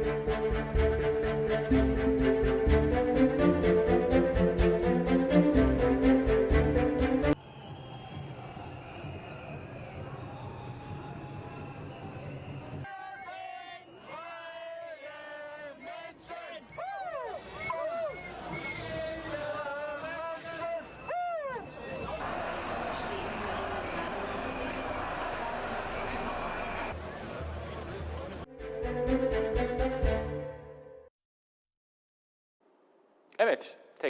Evet,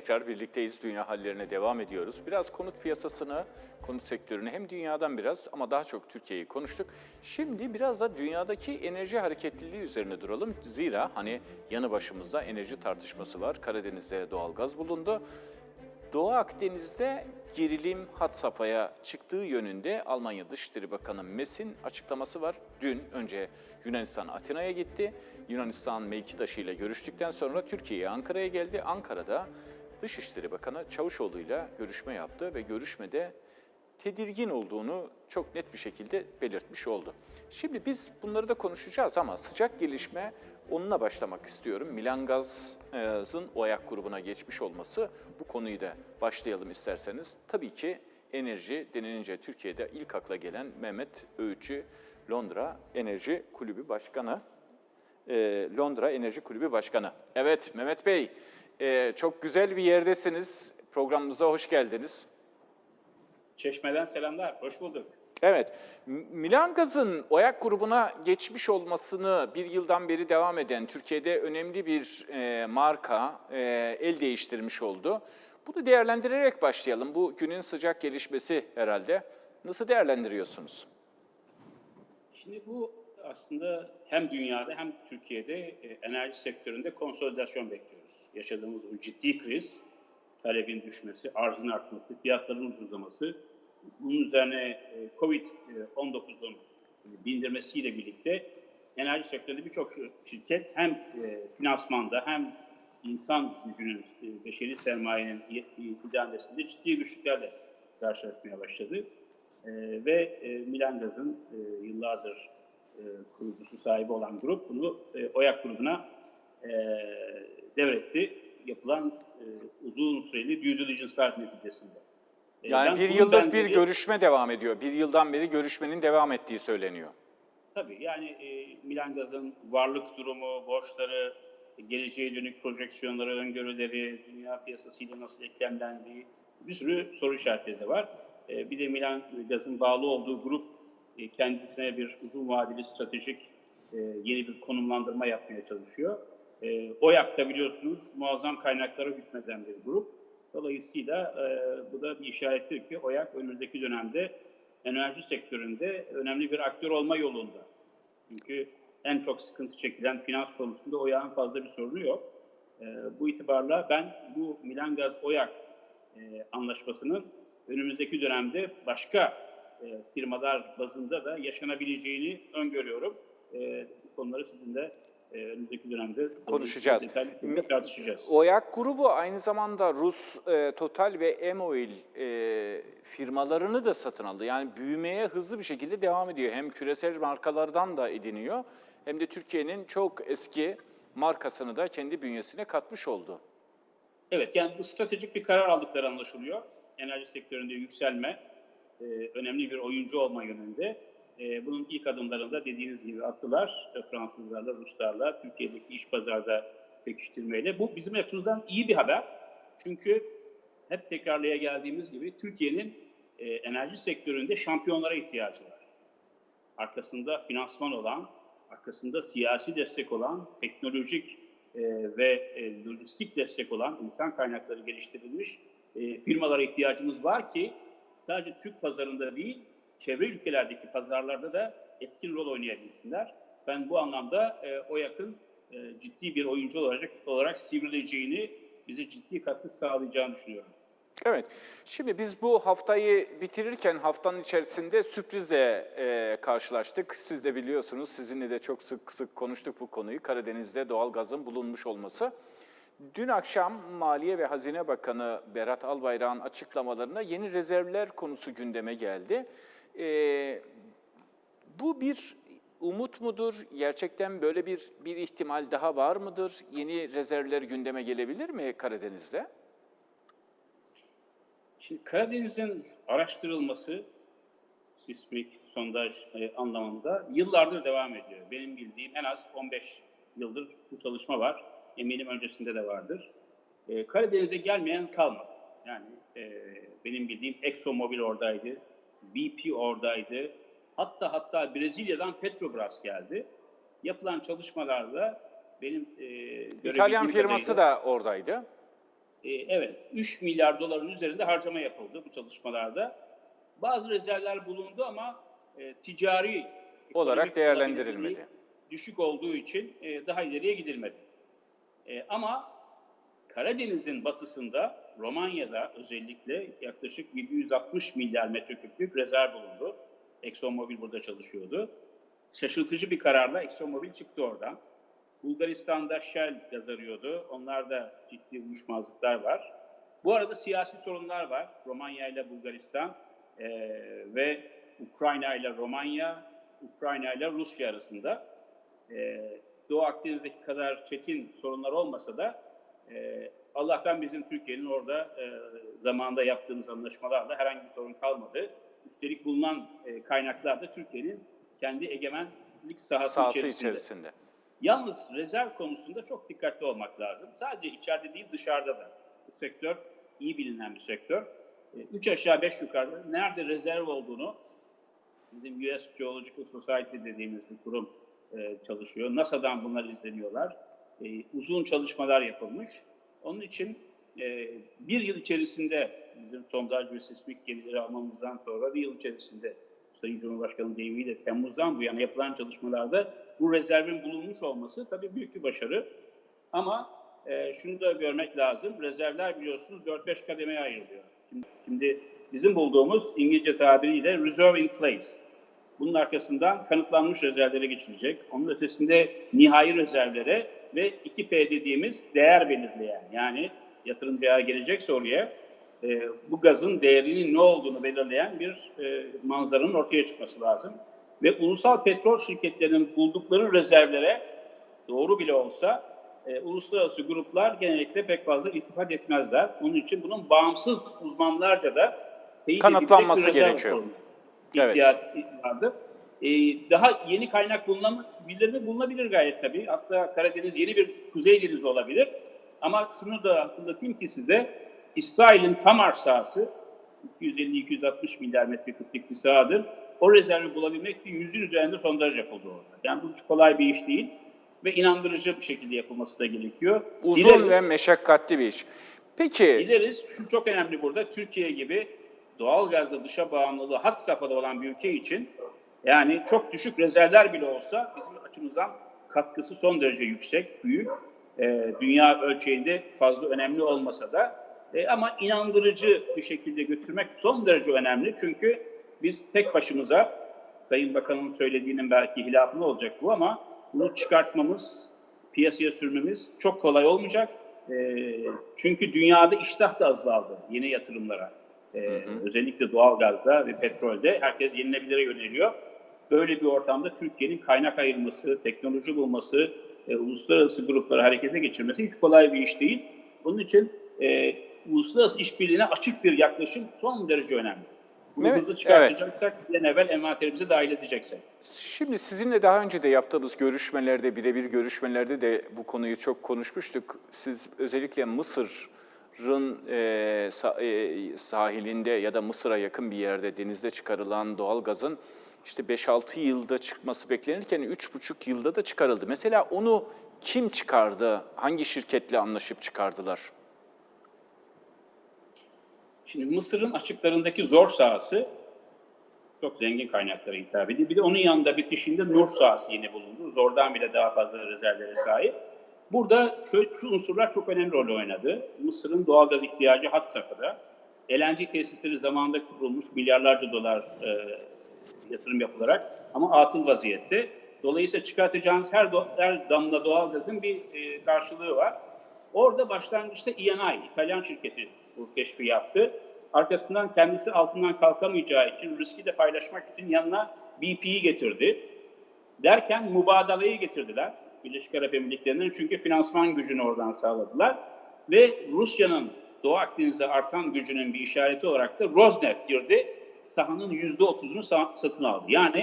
tekrar birlikteyiz. Dünya hallerine devam ediyoruz. Biraz konut piyasasını, konut sektörünü hem dünyadan biraz ama daha çok Türkiye'yi konuştuk. Şimdi biraz da dünyadaki enerji hareketliliği üzerine duralım. Zira hani yanı başımızda enerji tartışması var. Karadeniz'de doğal gaz bulundu. Doğu Akdeniz'de gerilim hat safhaya çıktığı yönünde Almanya Dışişleri Bakanı Mes'in açıklaması var. Dün önce Yunanistan Atina'ya gitti. Yunanistan mevkidaşı ile görüştükten sonra Türkiye'ye Ankara'ya geldi. Ankara'da Dışişleri Bakanı Çavuşoğlu ile görüşme yaptı ve görüşmede tedirgin olduğunu çok net bir şekilde belirtmiş oldu. Şimdi biz bunları da konuşacağız ama sıcak gelişme onunla başlamak istiyorum. Milan Gaz'ın OYAK grubuna geçmiş olması bu konuyu da başlayalım isterseniz. Tabii ki enerji denilince Türkiye'de ilk akla gelen Mehmet Öğütçü Londra Enerji Kulübü Başkanı. Ee, Londra Enerji Kulübü Başkanı. Evet Mehmet Bey, e, çok güzel bir yerdesiniz. Programımıza hoş geldiniz. Çeşmeden selamlar, hoş bulduk. Evet, Milan Gaz'ın OYAK grubuna geçmiş olmasını bir yıldan beri devam eden Türkiye'de önemli bir e, marka e, el değiştirmiş oldu. Bunu değerlendirerek başlayalım. Bu günün sıcak gelişmesi herhalde. Nasıl değerlendiriyorsunuz? Şimdi bu aslında hem dünyada hem Türkiye'de e, enerji sektöründe konsolidasyon bekliyoruz. Yaşadığımız bu ciddi kriz, talebin düşmesi, arzın artması, fiyatların ucuzlaması, bunun üzerine e, Covid-19'un bindirmesiyle birlikte enerji sektöründe birçok şirket hem e, finansmanda hem insan gücünün, e, beşeri sermayenin idaresinde ciddi güçlüklerle karşılaşmaya başladı. E, ve e, Milan Gaz'ın e, yıllardır e, kurucusu sahibi olan grup bunu e, OYAK grubuna e, devretti. Yapılan e, uzun süreli due diligence'lar neticesinde. E, Yani bir yıllık bir görüşme devam ediyor. Bir yıldan beri görüşmenin devam ettiği söyleniyor. Tabii yani e, Milan Gaz'ın varlık durumu, borçları, e, geleceğe dönük projeksiyonları, öngörüleri, dünya piyasasıyla nasıl eklemlendiği bir sürü soru işaretleri de var. E, bir de Milan Gaz'ın bağlı olduğu grup e, kendisine bir uzun vadeli stratejik e, yeni bir konumlandırma yapmaya çalışıyor. E, OYAK'ta biliyorsunuz muazzam kaynaklara hükmeden bir grup. Dolayısıyla e, bu da bir işarettir ki OYAK önümüzdeki dönemde enerji sektöründe önemli bir aktör olma yolunda. Çünkü en çok sıkıntı çekilen finans konusunda OYAK'ın fazla bir sorunu yok. E, bu itibarla ben bu Milan Gaz OYAK e, anlaşmasının önümüzdeki dönemde başka e, firmalar bazında da yaşanabileceğini öngörüyorum. E, bu konuları sizinle e, önümüzdeki dönemde Konuşacağız. detaylı tartışacağız. OYAK grubu aynı zamanda Rus e, Total ve Emoil e, firmalarını da satın aldı. Yani büyümeye hızlı bir şekilde devam ediyor. Hem küresel markalardan da ediniyor hem de Türkiye'nin çok eski markasını da kendi bünyesine katmış oldu. Evet, yani bu stratejik bir karar aldıkları anlaşılıyor. Enerji sektöründe yükselme, e, önemli bir oyuncu olma yönünde. E, bunun ilk adımlarında dediğiniz gibi attılar e, Fransızlarla, Ruslarla, Türkiye'deki iş pazarda pekiştirmeyle. Bu bizim açımızdan iyi bir haber. Çünkü hep tekrarlaya geldiğimiz gibi Türkiye'nin e, enerji sektöründe şampiyonlara ihtiyacı var arkasında finansman olan, arkasında siyasi destek olan, teknolojik e, ve e, lojistik destek olan insan kaynakları geliştirilmiş e, firmalara ihtiyacımız var ki sadece Türk pazarında değil, çevre ülkelerdeki pazarlarda da etkin rol oynayabilsinler. Ben bu anlamda e, o yakın e, ciddi bir oyuncu olarak, olarak sivrileceğini, bize ciddi katkı sağlayacağını düşünüyorum. Evet, şimdi biz bu haftayı bitirirken haftanın içerisinde sürprizle e, karşılaştık. Siz de biliyorsunuz, sizinle de çok sık sık konuştuk bu konuyu. Karadeniz'de doğal gazın bulunmuş olması. Dün akşam Maliye ve Hazine Bakanı Berat Albayrak'ın açıklamalarında yeni rezervler konusu gündeme geldi. E, bu bir umut mudur? Gerçekten böyle bir bir ihtimal daha var mıdır? Yeni rezervler gündeme gelebilir mi Karadeniz'de? Şimdi Karadeniz'in araştırılması sismik sondaj e, anlamında yıllardır devam ediyor. Benim bildiğim en az 15 yıldır bu çalışma var. Eminim öncesinde de vardır. E, Karadeniz'e gelmeyen kalmadı. Yani e, benim bildiğim ExxonMobil oradaydı, BP oradaydı. Hatta hatta Brezilya'dan Petrobras geldi. Yapılan çalışmalarda benim e, İtalyan firması da oradaydı. e, evet, 3 milyar doların üzerinde harcama yapıldı bu çalışmalarda. Bazı rezervler bulundu ama e, ticari Olarak değerlendirilmedi. Düşük olduğu için e, daha ileriye gidilmedi. E, ama Karadeniz'in batısında Romanya'da özellikle yaklaşık 760 milyar metreküplük rezerv bulundu. ExxonMobil burada çalışıyordu. Şaşırtıcı bir kararla ExxonMobil çıktı oradan. Bulgaristan'da Shell gaz arıyordu. Onlarda ciddi uyuşmazlıklar var. Bu arada siyasi sorunlar var. Romanya ile Bulgaristan eee, ve Ukrayna ile Romanya, Ukrayna ile Rusya arasında. Eee, Doğu Akdeniz'deki kadar çetin sorunlar olmasa da eee, Allah'tan bizim Türkiye'nin orada eee zamanında yaptığımız anlaşmalarla herhangi bir sorun kalmadı. Üstelik bulunan eee, kaynaklar da Türkiye'nin kendi egemenlik sahası, Sahası içerisinde. içerisinde. Yalnız rezerv konusunda çok dikkatli olmak lazım. Sadece içeride değil dışarıda da. Bu sektör iyi bilinen bir sektör. E, Üç aşağı beş yukarı nerede rezerv olduğunu bizim US Geological Society dediğimiz bir kurum e, çalışıyor. NASA'dan bunlar izleniyorlar. E, uzun çalışmalar yapılmış. Onun için e, bir yıl içerisinde bizim sondaj ve sismik gemileri almamızdan sonra bir yıl içerisinde Sayın Cumhurbaşkanı deyimiyle Temmuz'dan bu yana yapılan çalışmalarda bu rezervin bulunmuş olması tabii büyük bir başarı. Ama e, şunu da görmek lazım. Rezervler biliyorsunuz 4-5 kademeye ayrılıyor. Şimdi, şimdi bizim bulduğumuz İngilizce tabiriyle reserve in place. Bunun arkasından kanıtlanmış rezervlere geçilecek. Onun ötesinde nihai rezervlere ve 2P dediğimiz değer belirleyen yani yatırımcı eğer gelecekse oraya e, bu gazın değerinin ne olduğunu belirleyen bir e, manzaranın ortaya çıkması lazım. Ve ulusal petrol şirketlerinin buldukları rezervlere doğru bile olsa e, uluslararası gruplar genellikle pek fazla iltifat etmezler. Onun için bunun bağımsız uzmanlarca da teyit Kanıtlanması gerekiyor. Evet. vardır. E, daha yeni kaynak bulunabilir mi? Bulunabilir gayet tabii. Hatta Karadeniz yeni bir kuzey denizi olabilir. Ama şunu da hatırlatayım ki size İsrail'in Tamar sahası 250-260 milyar metreküplük bir sahadır. O rezervi bulabilmek için yüzün üzerinde sondaj yapıldı orada. Yani bu hiç kolay bir iş değil ve inandırıcı bir şekilde yapılması da gerekiyor. Uzun Dileriz- ve meşakkatli bir iş. Peki Dileriz şu çok önemli burada Türkiye gibi doğal gazda dışa bağımlılığı hat safhada olan bir ülke için yani çok düşük rezervler bile olsa bizim açımızdan katkısı son derece yüksek, büyük. Ee, dünya ölçeğinde fazla önemli olmasa da e, ama inandırıcı bir şekilde götürmek son derece önemli. Çünkü biz tek başımıza Sayın Bakan'ın söylediğinin belki hilafında olacak bu ama bunu çıkartmamız, piyasaya sürmemiz çok kolay olmayacak. Ee, çünkü dünyada iştah da azaldı yeni yatırımlara. Ee, Özellikle doğalgazda ve petrolde herkes yenilebilire yöneliyor. Böyle bir ortamda Türkiye'nin kaynak ayırması, teknoloji bulması, e, uluslararası grupları harekete geçirmesi hiç kolay bir iş değil. Bunun için e, uluslararası işbirliğine açık bir yaklaşım son derece önemli. Bunu Evet, hızlı çıkartacaksak, bir an evvel envanterimize dahil edeceksek. Şimdi sizinle daha önce de yaptığımız görüşmelerde, birebir görüşmelerde de bu konuyu çok konuşmuştuk. Siz özellikle Mısır'ın e, e, sahilinde ya da Mısır'a yakın bir yerde denizde çıkarılan doğal gazın işte 5-6 yılda çıkması beklenirken 3,5 yılda da çıkarıldı. Mesela onu kim çıkardı? Hangi şirketle anlaşıp çıkardılar? Şimdi Mısır'ın açıklarındaki zor sahası çok zengin kaynaklara hitap ediyor. Bir de onun yanında bitişinde Nur sahası yine bulundu. Zordan bile daha fazla rezervlere sahip. Burada şöyle, şu unsurlar çok önemli rol oynadı. Mısır'ın doğalgaz ihtiyacı hat safhada. LNG tesisleri zamanında kurulmuş milyarlarca dolar e, yatırım yapılarak ama atıl vaziyette. Dolayısıyla çıkartacağınız her, do- her damla doğalgazın bir e, karşılığı var. Orada başlangıçta ENI, İtalyan şirketi bu keşfi yaptı. Arkasından kendisi altından kalkamayacağı için riski de paylaşmak için yanına BP'yi getirdi. Derken mübadeleyi getirdiler Birleşik Arap Emirlikleri'nin çünkü finansman gücünü oradan sağladılar. Ve Rusya'nın Doğu Akdeniz'de artan gücünün bir işareti olarak da Rosneft girdi. Sahanın %30'unu sa- satın aldı. Yani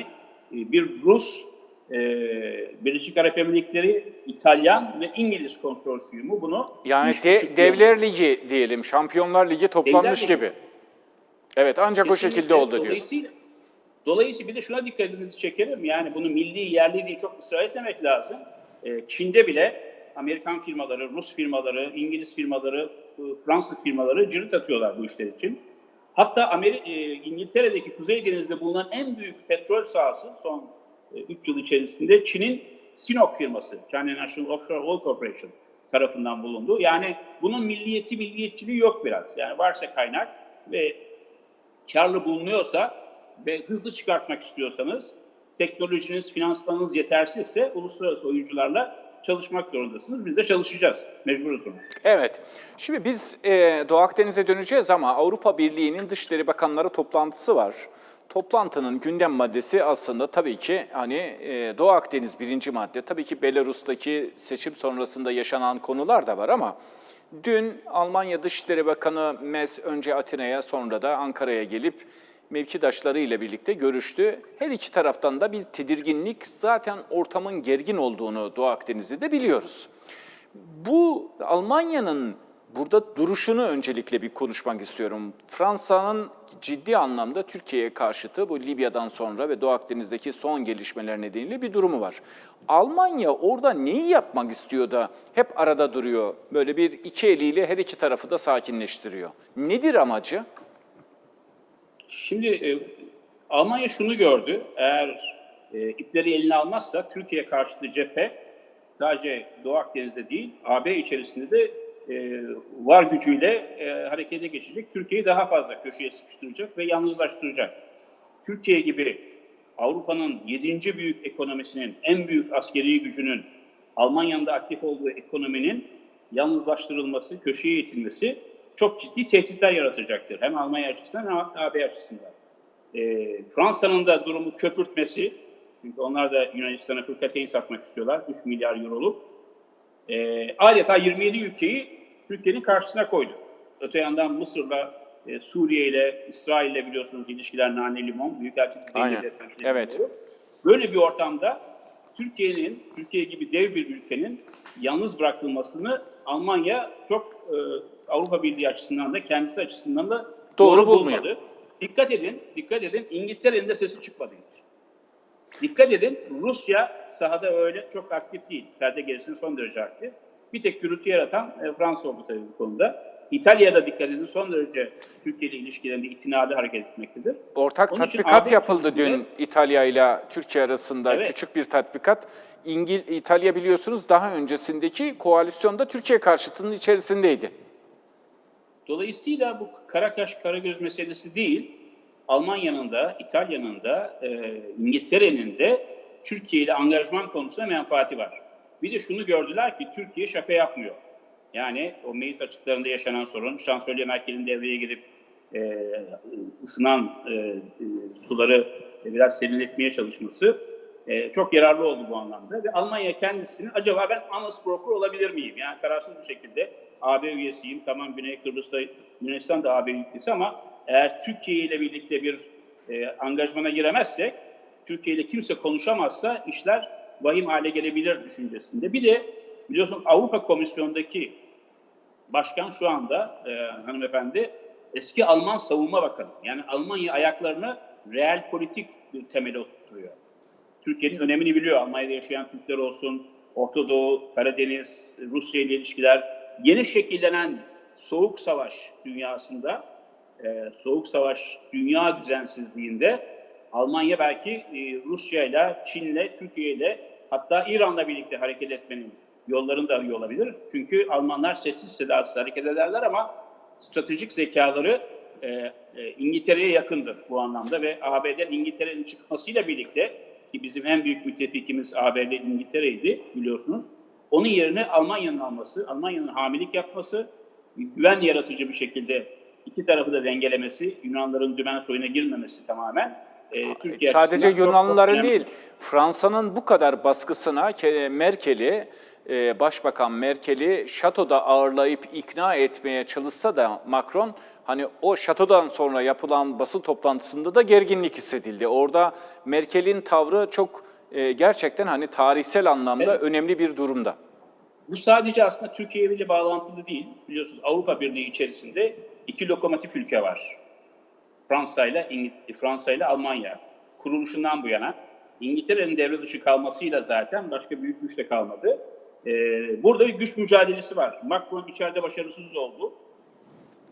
e, bir Rus, e, Birleşik Arap Emirlikleri, İtalyan ve İngiliz konsorsiyumu bunu Yani de- Devler Ligi diyelim, Şampiyonlar Ligi toplanmış Devler Ligi. gibi. Evet ancak o Kesinlikle. şekilde oldu diyor. Dolayısıyla, dolayısıyla bir de şuna dikkatinizi çekerim. Yani bunu milli yerli diye çok ısrar etmemek lazım. Ee, Çin'de bile Amerikan firmaları, Rus firmaları, İngiliz firmaları, e, Fransız firmaları cirit atıyorlar bu işler için. Hatta Ameri- e, İngiltere'deki Kuzey Denizi'nde bulunan en büyük petrol sahası son 3 yıl içerisinde Çin'in Sinop firması, China National Offshore Oil Corporation tarafından bulundu. Yani bunun milliyeti, milliyetçiliği yok biraz. Yani varsa kaynak ve karlı bulunuyorsa ve hızlı çıkartmak istiyorsanız teknolojiniz, finansmanınız yetersizse uluslararası oyuncularla çalışmak zorundasınız. Biz de çalışacağız. Mecburuz buna. Evet. Şimdi biz e, Doğu Akdeniz'e döneceğiz ama Avrupa Birliği'nin Dışişleri Bakanları toplantısı var. Toplantının gündem maddesi aslında tabii ki hani e, Doğu Akdeniz birinci madde. Tabii ki Belarus'taki seçim sonrasında yaşanan konular da var ama dün Almanya Dışişleri Bakanı Mes önce Atina'ya sonra da Ankara'ya gelip mevkidaşları ile birlikte görüştü. Her iki taraftan da bir tedirginlik zaten ortamın gergin olduğunu Doğu Akdeniz'de de biliyoruz. Bu Almanya'nın burada duruşunu öncelikle bir konuşmak istiyorum. Fransa'nın ciddi anlamda Türkiye'ye karşıtı bu Libya'dan sonra ve Doğu Akdeniz'deki son gelişmeler nedeniyle bir durumu var. Almanya orada neyi yapmak istiyor da hep arada duruyor? Böyle bir iki eliyle her iki tarafı da sakinleştiriyor. Nedir amacı? Şimdi e, Almanya şunu gördü. Eğer e, ipleri eline almazsa Türkiye karşıtı cephe sadece Doğu Akdeniz'de değil AB içerisinde de e, var gücüyle e, harekete geçecek. Türkiye'yi daha fazla köşeye sıkıştıracak ve yalnızlaştıracak. Türkiye gibi Avrupa'nın 7. büyük ekonomisinin, en büyük askeri gücünün, Almanya'nın da aktif olduğu ekonominin yalnızlaştırılması, köşeye itilmesi çok ciddi tehditler yaratacaktır. Hem Almanya açısından hem AB açısından. E, Fransa'nın da durumu köpürtmesi, çünkü onlar da Yunanistan'a fırkateyn satmak istiyorlar, 3 milyar euroluk. E, adeta 27 ülkeyi Türkiye'nin karşısına koydu. Öte yandan Mısır'la, e, Suriye ile, İsrail ile biliyorsunuz ilişkiler nane limon, büyükelçi düzeyinde Evet. Böyle bir ortamda Türkiye'nin, Türkiye gibi dev bir ülkenin yalnız bırakılmasını Almanya çok e, Avrupa Birliği açısından da kendisi açısından da Doğru doğru, bulmuyor. bulmadı. Dikkat edin, dikkat edin İngiltere'nin de sesi çıkmadı hiç. Dikkat edin Rusya sahada öyle çok aktif değil. Perde gerisinde son derece aktif. Bir tek gürültü yaratan e, Fransa oldu tabii bu konuda. İtalya'da dikkat edin son derece Türkiye ile ilişkilerinde itinalı hareket etmektedir. Ortak Onun tatbikat yapıldı dün İtalya ile Türkiye arasında Evet. küçük bir tatbikat. İngil İtalya biliyorsunuz daha öncesindeki koalisyonda Türkiye karşıtının içerisindeydi. Dolayısıyla bu Karakaş Karagöz meselesi değil, Almanya'nın da, İtalya'nın da, e, İngiltere'nin de Türkiye ile angajman konusunda menfaati var. Bir de şunu gördüler ki Türkiye şaka yapmıyor. Yani o meclis açıklarında yaşanan sorun, Şansölye Merkel'in devreye girip e, ısınan e, e, suları biraz serinletmeye çalışması e, çok yararlı oldu bu anlamda. Ve Almanya kendisini acaba ben Anas Broker olabilir miyim? Yani kararsız bir şekilde AB üyesiyim. Tamam Güney Kıbrıs'ta Yunanistan da AB üyesi ama eğer Türkiye ile birlikte bir e, angajmana giremezsek, Türkiye ile kimse konuşamazsa işler vahim hale gelebilir düşüncesinde. Bir de biliyorsun Avrupa Komisyonu'ndaki başkan şu anda e, hanımefendi eski Alman savunma bakanı. Yani Almanya ayaklarını real politik bir temele oturtuyor. Türkiye'nin önemini biliyor. Almanya'da yaşayan Türkler olsun, Orta Doğu, Karadeniz, Rusya ile ilişkiler. Yeni şekillenen soğuk savaş dünyasında, e, soğuk savaş dünya düzensizliğinde Almanya belki e, Rusya ile, Çin ile, Türkiye ile hatta İran'la birlikte hareket etmenin yollarını da arıyor olabilir. Çünkü Almanlar sessiz sedasız hareket ederler ama stratejik zekaları e, e, İngiltere'ye yakındır bu anlamda ve AB'den İngiltere'nin çıkmasıyla birlikte ki bizim en büyük müttefikimiz ABD İngiltere'ydi biliyorsunuz. Onun yerine Almanya'nın alması, Almanya'nın hamilik yapması, güven yaratıcı bir şekilde iki tarafı da dengelemesi, Yunanların dümen soyuna girmemesi tamamen e, Türkiye Sadece açısından çok- çok Yunanlıların değil, Fransa'nın bu kadar baskısına Ke- Merkel'i, e, Başbakan Merkel'i şatoda ağırlayıp ikna etmeye çalışsa da Macron, hani o şatodan sonra yapılan basın toplantısında da gerginlik hissedildi. Orada Merkel'in tavrı çok e, gerçekten hani tarihsel anlamda Evet. önemli bir durumda. Bu sadece aslında Türkiye ile bağlantılı değil. Biliyorsunuz Avrupa Birliği içerisinde iki lokomotif ülke var. Fransa ile İngil- Fransa ile Almanya. Kuruluşundan bu yana İngiltere'nin devre dışı kalmasıyla zaten başka büyük güç de kalmadı. Ee, burada bir güç mücadelesi var. Macron içeride başarısız oldu.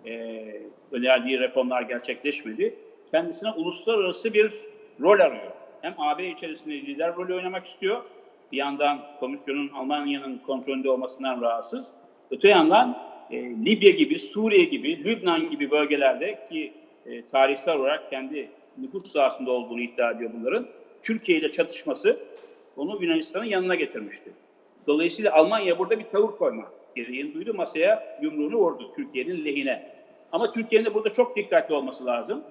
Ee, önerdiği reformlar gerçekleşmedi. Kendisine uluslararası bir rol arıyor. Hem AB içerisinde lider rolü oynamak istiyor. Bir yandan komisyonun Almanya'nın kontrolünde olmasından rahatsız. Öte yandan e, Libya gibi, Suriye gibi, Lübnan gibi bölgelerde ki e, tarihsel olarak kendi nüfus sahasında olduğunu iddia ediyor bunların. Türkiye ile çatışması onu Yunanistan'ın yanına getirmişti. Dolayısıyla Almanya burada bir tavır koyma gereğini duydu. Masaya yumruğunu vurdu Türkiye'nin lehine. Ama Türkiye'nin de burada çok dikkatli olması lazım.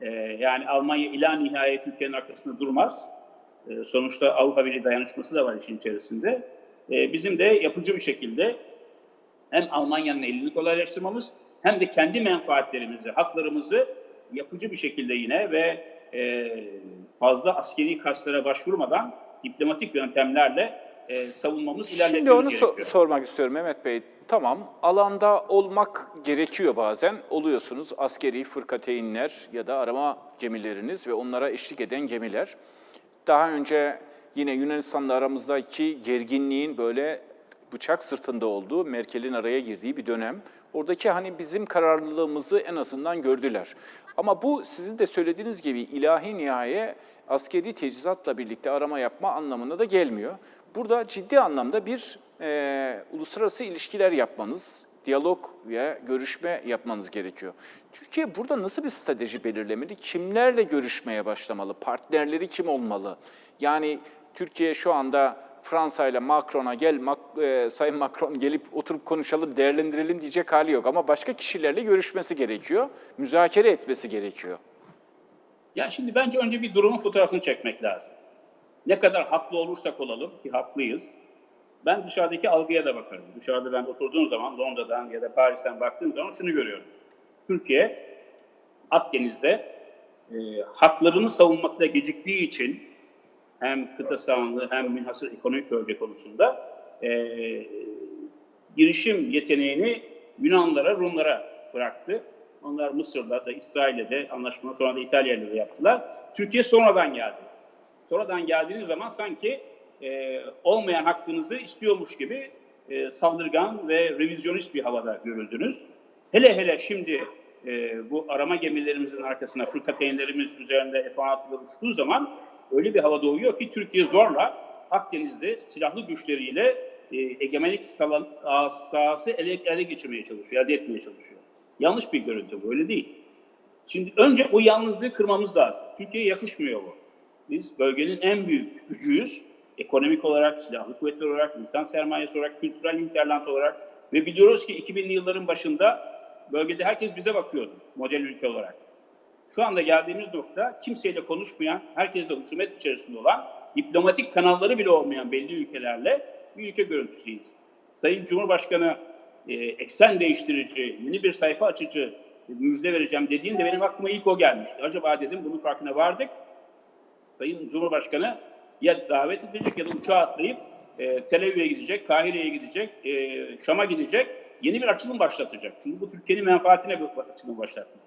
Ee, yani Almanya ila nihayet Türkiye'nin arkasında durmaz. Ee, sonuçta Avrupa Birliği dayanışması da var işin içerisinde. Ee, bizim de yapıcı bir şekilde hem Almanya'nın elini kolaylaştırmamız hem de kendi menfaatlerimizi, haklarımızı yapıcı bir şekilde yine ve e, fazla askeri kaslara başvurmadan diplomatik yöntemlerle e, savunmamız Şimdi ilerletmemiz onu so- sormak istiyorum Mehmet Bey. Tamam, alanda olmak gerekiyor bazen. Oluyorsunuz askeri fırkateynler ya da arama gemileriniz ve onlara eşlik eden gemiler. Daha önce yine Yunanistan'la aramızdaki gerginliğin böyle bıçak sırtında olduğu, Merkel'in araya girdiği bir dönem. Oradaki hani bizim kararlılığımızı en azından gördüler. Ama bu sizin de söylediğiniz gibi ilahi nihaye askeri teçhizatla birlikte arama yapma anlamına da gelmiyor. Burada ciddi anlamda bir e, uluslararası ilişkiler yapmanız, diyalog ve görüşme yapmanız gerekiyor. Türkiye burada nasıl bir strateji belirlemeli? Kimlerle görüşmeye başlamalı? Partnerleri kim olmalı? Yani Türkiye şu anda Fransa ile Macron'a gel, Mac- e, Sayın Macron gelip oturup konuşalım, değerlendirelim diyecek hali yok. Ama başka kişilerle görüşmesi gerekiyor, müzakere etmesi gerekiyor. Ya şimdi bence önce bir durumun fotoğrafını çekmek lazım. Ne kadar haklı olursak olalım ki haklıyız. Ben dışarıdaki algıya da bakarım. Dışarıda ben oturduğum zaman Londra'dan ya da Paris'ten baktığım zaman şunu görüyorum. Türkiye Akdeniz'de e, haklarını savunmakta geciktiği için hem kıta sahanlığı hem münhasır ekonomik bölge konusunda e, girişim yeteneğini Yunanlara, Rumlara bıraktı. Onlar Mısır'da da İsrail'le de anlaşma sonra da İtalya'yla da yaptılar. Türkiye sonradan geldi. Sonradan geldiğiniz zaman sanki e, olmayan hakkınızı istiyormuş gibi e, saldırgan ve revizyonist bir havada görüldünüz. Hele hele şimdi e, bu arama gemilerimizin arkasına fırkateynlerimiz üzerinde F-16'lar uçtuğu zaman öyle bir hava doğuyor ki Türkiye zorla Akdeniz'de silahlı güçleriyle e, egemenlik sahası ele, ele geçirmeye çalışıyor, elde etmeye çalışıyor. Yanlış bir görüntü bu, öyle değil. Şimdi önce o yalnızlığı kırmamız lazım. Türkiye'ye yakışmıyor bu. Biz bölgenin en büyük gücüyüz. Ekonomik olarak, silahlı kuvvetler olarak, insan sermayesi olarak, kültürel hinterland olarak. Ve biliyoruz ki 2000'li yılların başında bölgede herkes bize bakıyordu model ülke olarak. Şu anda geldiğimiz nokta kimseyle konuşmayan, herkesle husumet içerisinde olan, diplomatik kanalları bile olmayan belli ülkelerle bir ülke görüntüsüyüz. Sayın Cumhurbaşkanı e, eksen değiştirici, yeni bir sayfa açıcı müjde vereceğim dediğinde benim aklıma ilk o gelmişti. Acaba dedim bunun farkına vardık. Sayın Cumhurbaşkanı ya davet edecek ya da uçağa atlayıp e, Tel Aviv'e gidecek, Kahire'ye gidecek, e, Şam'a gidecek, yeni bir açılım başlatacak. Çünkü bu Türkiye'nin menfaatine bir açılım başlatmak.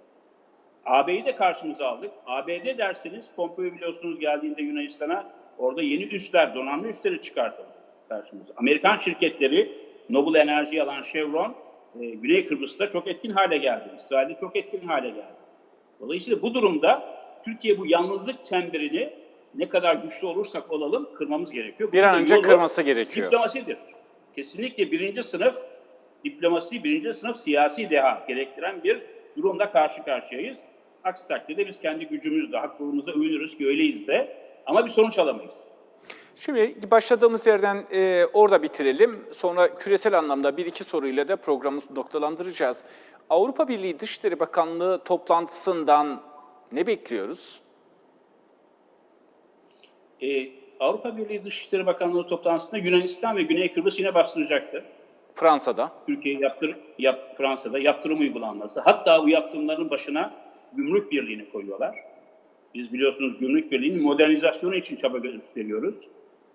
AB'yi de karşımıza aldık. ABD derseniz Pompeo biliyorsunuz geldiğinde Yunanistan'a orada yeni üsler, donanma üsleri çıkartıldı karşımıza. Amerikan şirketleri Noble Enerji alan Chevron e, Güney Kıbrıs'ta çok etkin hale geldi. İsrail'de çok etkin hale geldi. Dolayısıyla bu durumda Türkiye bu yalnızlık çemberini ne kadar güçlü olursak olalım kırmamız gerekiyor. Bir an önce kırması gerekiyor. Diplomasidir. Kesinlikle birinci sınıf diplomasi, birinci sınıf siyasi deha gerektiren bir durumda karşı karşıyayız. Aksi takdirde biz kendi gücümüzle, haklılığımıza övünürüz ki öyleyiz de ama bir sonuç alamayız. Şimdi başladığımız yerden e, orada bitirelim. Sonra küresel anlamda bir iki soruyla da programımızı noktalandıracağız. Avrupa Birliği Dışişleri Bakanlığı toplantısından ne bekliyoruz? E, Avrupa Birliği Dışişleri Bakanlığı toplantısında Yunanistan ve Güney Kıbrıs yine bastıracaktır. Fransa'da. Türkiye yaptır, yap, Fransa'da yaptırım uygulanması. Hatta bu yaptırımların başına gümrük birliğini koyuyorlar. Biz biliyorsunuz gümrük birliğinin modernizasyonu için çaba gösteriyoruz.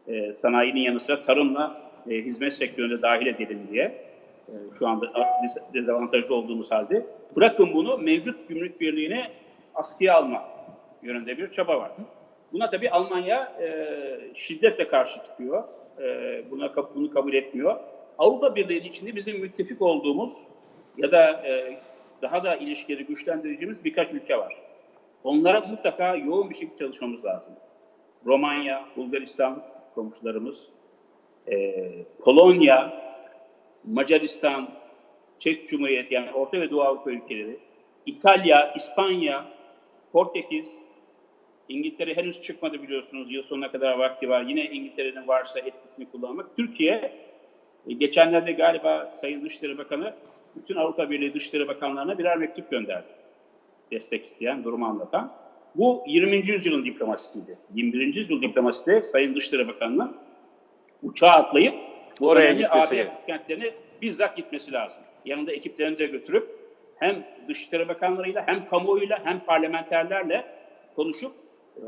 Ee, sanayinin yanı sıra tarımla e, hizmet sektörüne dahil edelim diye. Ee, şu anda biz dezavantajlı olduğumuz halde. Bırakın bunu mevcut gümrük birliğine askıya alma yönünde bir çaba var. Buna tabii Almanya e, şiddetle karşı çıkıyor. E, buna bunu kabul etmiyor. Avrupa Birliği içinde bizim müttefik olduğumuz ya da e, daha da ilişkileri güçlendireceğimiz birkaç ülke var. Onlara mutlaka yoğun bir şekilde çalışmamız lazım. Romanya, Bulgaristan komşularımız, e, Polonya, Macaristan, Çek Cumhuriyeti yani Orta ve Doğu Avrupa ülkeleri, İtalya, İspanya, Portekiz, İngiltere henüz çıkmadı biliyorsunuz. Yıl sonuna kadar vakti var. Yine İngiltere'nin varsa etkisini kullanmak. Türkiye, e, geçenlerde galiba Sayın Dışişleri Bakanı bütün Avrupa Birliği Dışişleri Bakanlarına birer mektup gönderdi. Destek isteyen, durumu anlatan. Bu 20. yüzyılın diplomasisiydi. 21. yüzyıl diplomaside Sayın Dışişleri Bakanı'nın uçağa atlayıp bu Oraya gitmesi gerek. kentlerine bizzat gitmesi lazım. Yanında ekiplerini de götürüp hem Dışişleri Bakanlarıyla hem kamuoyuyla hem parlamenterlerle konuşup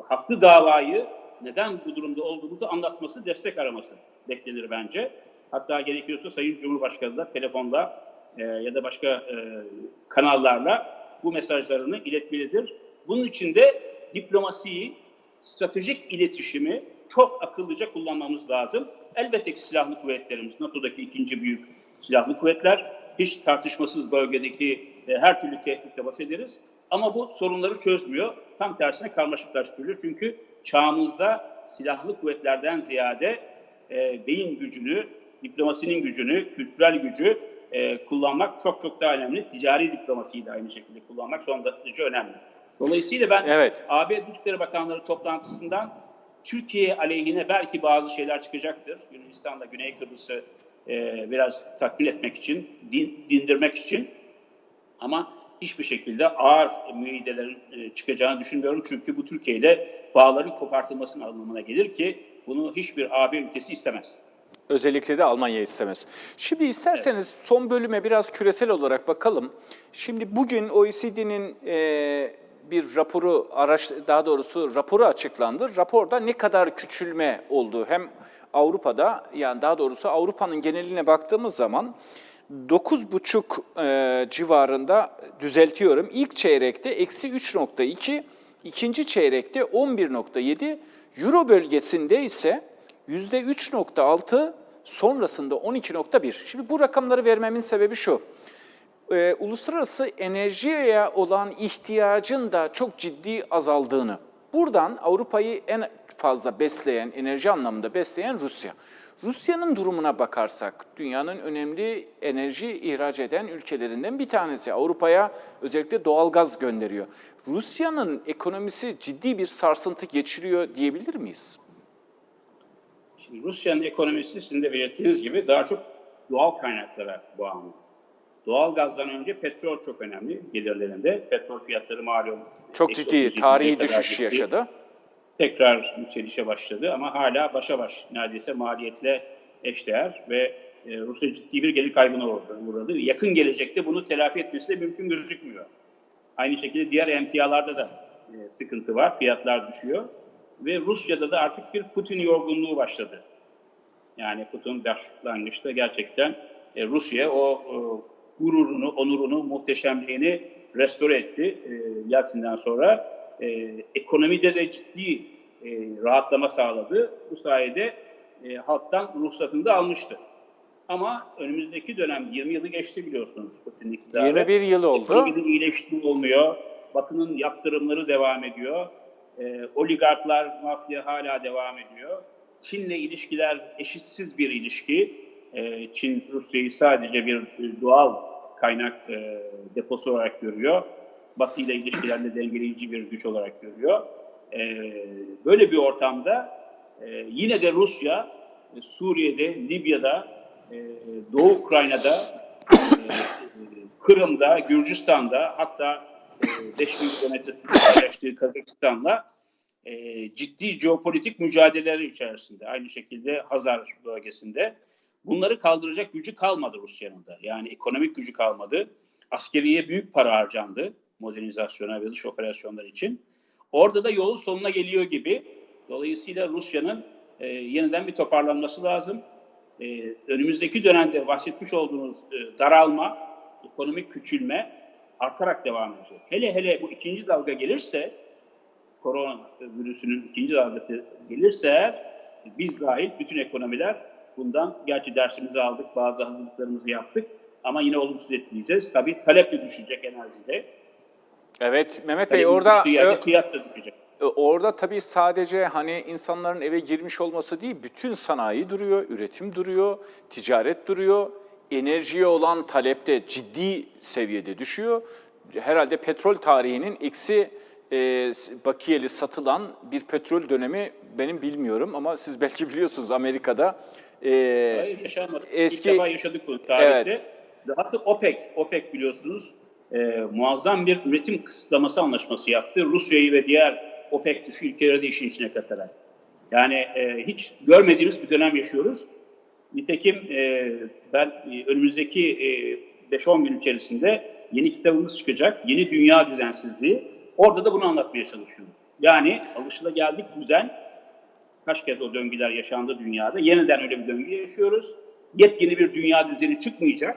haklı davayı neden bu durumda olduğumuzu anlatması, destek araması beklenir bence. Hatta gerekiyorsa Sayın Cumhurbaşkanı da telefonla e, ya da başka e, kanallarla bu mesajlarını iletmelidir. Bunun için de diplomasiyi, stratejik iletişimi çok akıllıca kullanmamız lazım. Elbette ki silahlı kuvvetlerimiz, NATO'daki ikinci büyük silahlı kuvvetler, hiç tartışmasız bölgedeki e, her türlü tehditle baş ederiz. Ama bu sorunları çözmüyor. Tam tersine karmaşıklaştırıyor. Çünkü çağımızda silahlı kuvvetlerden ziyade e, beyin gücünü, diplomasinin gücünü, kültürel gücü e, kullanmak çok çok daha önemli. Ticari diplomasiyi de aynı şekilde kullanmak son derece önemli. Dolayısıyla ben Evet. AB Dışişleri Bakanları toplantısından Türkiye aleyhine belki bazı şeyler çıkacaktır. Yunanistan'da Güney Kıbrıs'ı e, biraz tatmin etmek için, din- dindirmek için. Ama hiçbir şekilde ağır müeydelerin e, çıkacağını düşünmüyorum. Çünkü bu Türkiye ile bağların kopartılmasının anlamına gelir ki bunu hiçbir AB ülkesi istemez. Özellikle de Almanya istemez. Şimdi isterseniz son bölüme biraz küresel olarak bakalım. Şimdi bugün OECD'nin e, bir raporu, araç, daha doğrusu raporu açıklandı. Raporda ne kadar küçülme olduğu hem Avrupa'da yani daha doğrusu Avrupa'nın geneline baktığımız zaman 9,5 e, civarında düzeltiyorum. İlk çeyrekte eksi 3,2, ikinci çeyrekte 11,7, Euro bölgesinde ise %3,6 sonrasında 12,1. Şimdi bu rakamları vermemin sebebi şu. Ee, uluslararası enerjiye olan ihtiyacın da çok ciddi azaldığını, buradan Avrupa'yı en fazla besleyen, enerji anlamında besleyen Rusya. Rusya'nın durumuna bakarsak, dünyanın önemli enerji ihraç eden ülkelerinden bir tanesi. Avrupa'ya özellikle doğal gaz gönderiyor. Rusya'nın ekonomisi ciddi bir sarsıntı geçiriyor diyebilir miyiz? Şimdi Rusya'nın ekonomisi sizin de belirttiğiniz gibi daha çok doğal kaynaklara bağımlı. Doğal gazdan önce petrol çok önemli gelirlerinde. Petrol fiyatları malum. Çok ciddi 37'ye tarihi düşüş yaşadı. Tekrar yükselişe başladı ama hala başa baş neredeyse maliyetle eşdeğer ve e, Rusya ciddi bir gelir kaybına uğradı. Yakın gelecekte bunu telafi etmesi de mümkün gözükmüyor. Aynı şekilde diğer emtialarda da e, sıkıntı var. Fiyatlar düşüyor. Ve Rusya'da da artık bir Putin yorgunluğu başladı. Yani Putin başlangıçta gerçekten e, Rusya o e, gururunu, onurunu, muhteşemliğini restore etti e, Yeltsin'den sonra. E, ekonomide de ciddi e, rahatlama sağladı. Bu sayede e, halktan ruhsatını da almıştı. Ama önümüzdeki dönem 20 yılı geçti biliyorsunuz Putin iktidarı. 21 yıl oldu. Ekonominin iyileştiği olmuyor. Batı'nın yaptırımları devam ediyor. E, oligarklar, mafya hala devam ediyor. Çin'le ilişkiler eşitsiz bir ilişki. E, Çin Rusya'yı sadece bir e, doğal kaynak e, deposu olarak görüyor. Batı ile ilişkilerle dengeleyici bir güç olarak görüyor. E, böyle bir ortamda e, yine de Rusya e, Suriye'de, Libya'da, e, Doğu Ukrayna'da, e, Kırım'da, Gürcistan'da hatta e, 5000 kilometresini paylaştığı Kazakistan'la e, ciddi jeopolitik mücadeleleri içerisinde. Aynı şekilde Hazar bölgesinde. Bunları kaldıracak gücü kalmadı Rusya'nın da. Yani ekonomik gücü kalmadı. Askeriye büyük para harcandı modernizasyona ve dış operasyonlar için. Orada da yolun sonuna geliyor gibi. Dolayısıyla Rusya'nın e, yeniden bir toparlanması lazım. E, önümüzdeki dönemde bahsetmiş olduğunuz e, daralma, ekonomik küçülme artarak devam edecek. Hele hele bu ikinci dalga gelirse, korona virüsünün ikinci dalgası gelirse biz dahil bütün ekonomiler bundan, gerçi dersimizi aldık, bazı hazırlıklarımızı yaptık ama yine olumsuz etkileyeceğiz. Tabii talep de düşecek enerjide. Evet Mehmet Bey Talebin orada düştüğü yerde fiyat da düşecek. Orada tabii sadece hani insanların eve girmiş olması değil, bütün sanayi duruyor, üretim duruyor, ticaret duruyor, enerjiye olan talep de ciddi seviyede düşüyor. Herhalde petrol tarihinin eksi e, bakiyeli satılan bir petrol dönemi benim bilmiyorum ama siz belki biliyorsunuz Amerika'da. e, Hayır yaşanmadı. eski- İlk defa yaşadık bunu tarihte. Evet. Dahası OPEC, OPEC biliyorsunuz e, muazzam bir üretim kısıtlaması anlaşması yaptı. Rusya'yı ve diğer OPEC dışı ülkeleri de işin içine katarak. Yani e, hiç görmediğimiz bir dönem yaşıyoruz. Nitekim e, ben e, önümüzdeki e, 5-10 gün içerisinde yeni kitabımız çıkacak. Yeni Dünya Düzensizliği. Orada da bunu anlatmaya çalışıyoruz. Yani alışılageldik düzen kaç kez o döngüler yaşandı dünyada. Yeniden öyle bir döngü yaşıyoruz. Yepyeni bir dünya düzeni çıkmayacak.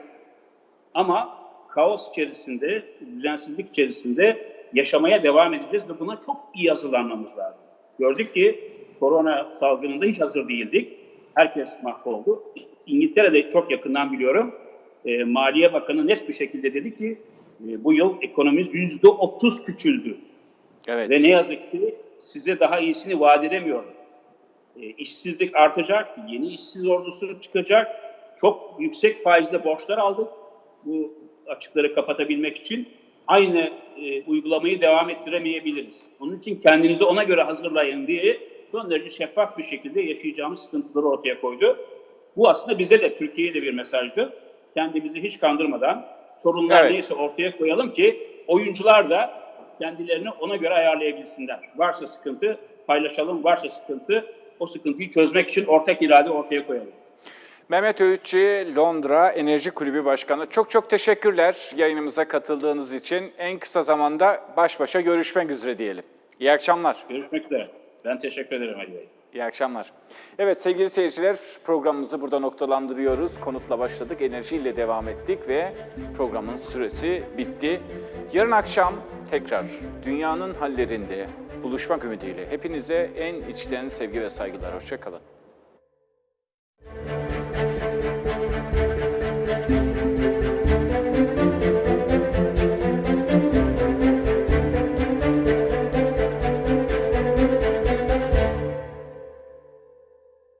Ama kaos içerisinde, düzensizlik içerisinde yaşamaya devam edeceğiz ve buna çok iyi hazırlanmamız lazım. Gördük ki korona salgınında hiç hazır değildik. Herkes mahvoldu. İngiltere'de çok yakından biliyorum. E, Maliye Bakanı net bir şekilde dedi ki e, bu yıl ekonomimiz yüzde otuz küçüldü. evet. Ve ne yazık ki size daha iyisini vaat edemiyorum. E, işsizlik artacak, yeni işsiz ordusu çıkacak. Çok yüksek faizle borçlar aldık bu açıkları kapatabilmek için. Aynı e, uygulamayı devam ettiremeyebiliriz. Onun için kendinizi ona göre hazırlayın diye son derece şeffaf bir şekilde yaşayacağımız sıkıntıları ortaya koydu. Bu aslında bize de Türkiye'ye de bir mesajdı. Kendimizi hiç kandırmadan sorunlar Evet. neyse ortaya koyalım ki oyuncular da kendilerini ona göre ayarlayabilsinler. Varsa sıkıntı paylaşalım, varsa sıkıntı o sıkıntıyı çözmek için ortak irade ortaya koyalım. Mehmet Öğütçü, Londra Enerji Kulübü Başkanı. Çok çok teşekkürler yayınımıza katıldığınız için. En kısa zamanda baş başa görüşmek üzere diyelim. İyi akşamlar. Görüşmek üzere. Ben teşekkür ederim Ali Bey. İyi akşamlar. Evet sevgili seyirciler programımızı burada noktalandırıyoruz. Konutla başladık, enerjiyle devam ettik ve programın süresi bitti. Yarın akşam tekrar dünyanın hallerinde buluşmak ümidiyle hepinize en içten sevgi ve saygılar. Hoşçakalın.